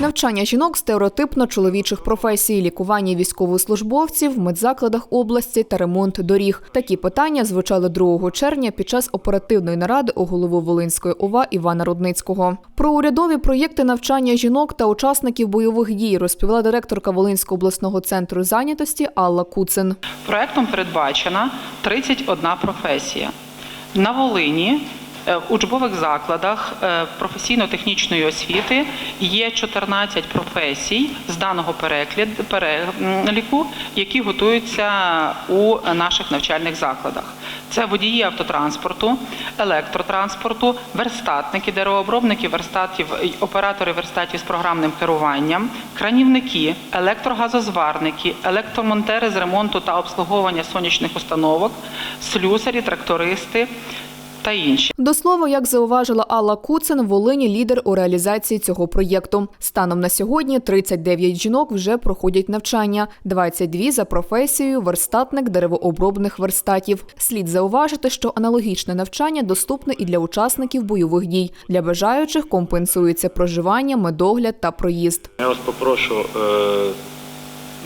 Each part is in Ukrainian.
Навчання жінок стереотипно чоловічих професій, лікування військовослужбовців в медзакладах області та ремонт доріг. Такі питання звучали 2 червня під час оперативної наради у голови Волинської ОВА Івана Рудницького. Про урядові проєкти навчання жінок та учасників бойових дій розповіла директорка Волинського обласного центру зайнятості Алла Куцин. Проектом передбачена 31 професія. На Волині в учбових закладах е, професійно-технічної освіти є 14 професій з даного переліку, які готуються у наших навчальних закладах. Це водії автотранспорту, електротранспорту, верстатники, деревообробники верстатів, оператори верстатів з програмним керуванням, кранівники, електрогазозварники, електромонтери з ремонту та обслуговування сонячних установок, слюсарі, трактористи та інші. До слова, як зауважила Алла Куцин, Волині лідер у реалізації цього проєкту. Станом на сьогодні 39 жінок вже проходять навчання, 22 за професією верстатник деревообробних верстатів. Слід зауважити, що аналогічне навчання доступне і для учасників бойових дій. Для бажаючих компенсується проживання, медогляд та проїзд. Я вас попрошу е,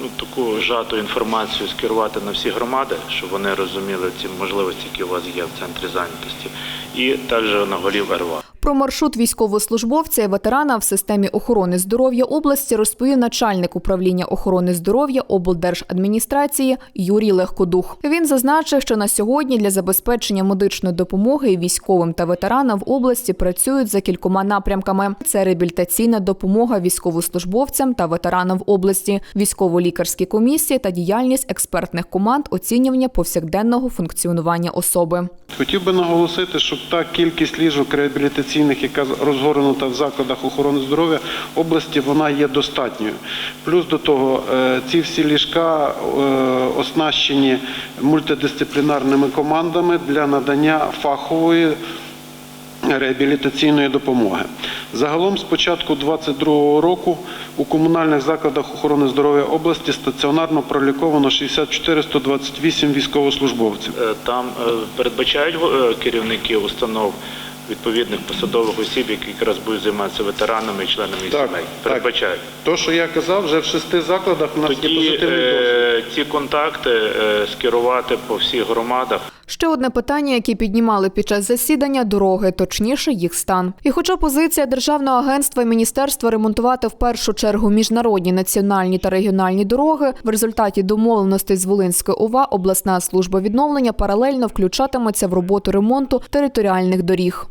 ну, таку жату інформацію скерувати на всі громади, щоб вони розуміли ці можливості, які у вас є в центрі зайнятості, і також на голів РВА. Про маршрут військовослужбовця і ветерана в системі охорони здоров'я області розповів начальник управління охорони здоров'я облдержадміністрації Юрій Легкодух. Він зазначив, що на сьогодні для забезпечення медичної допомоги військовим та ветеранам в області працюють за кількома напрямками: це реабілітаційна допомога військовослужбовцям та ветеранам в області, військово-лікарські комісії та діяльність експертних команд оцінювання повсякденного функціонування особи. Хотів би наголосити, що та кількість ліжок реабілітаційних, яка розгорнута в закладах охорони здоров'я області, вона є достатньою. Плюс до того, е, ці всі ліжка е, оснащені мультидисциплінарними командами для надання фахової реабілітаційної допомоги. Загалом з початку 2022 року у комунальних закладах охорони здоров'я області стаціонарно проліковано 64 128 військовослужбовців. Е, Там передбачають керівники установ відповідних посадових осіб, які якраз будуть займатися ветеранами і членами їх Так, сімей. так. То, що я казав, вже в шести закладах у нас є Тоді позитивний досвід. е, ці контакти е, скерувати по всіх громадах. Ще одне питання, яке піднімали під час засідання дороги, точніше їх стан. І хоча позиція державного агентства і міністерства ремонтувати в першу чергу міжнародні національні та регіональні дороги, в результаті домовленостей з Волинської ОВА обласна служба відновлення паралельно включатиметься в роботу ремонту територіальних доріг.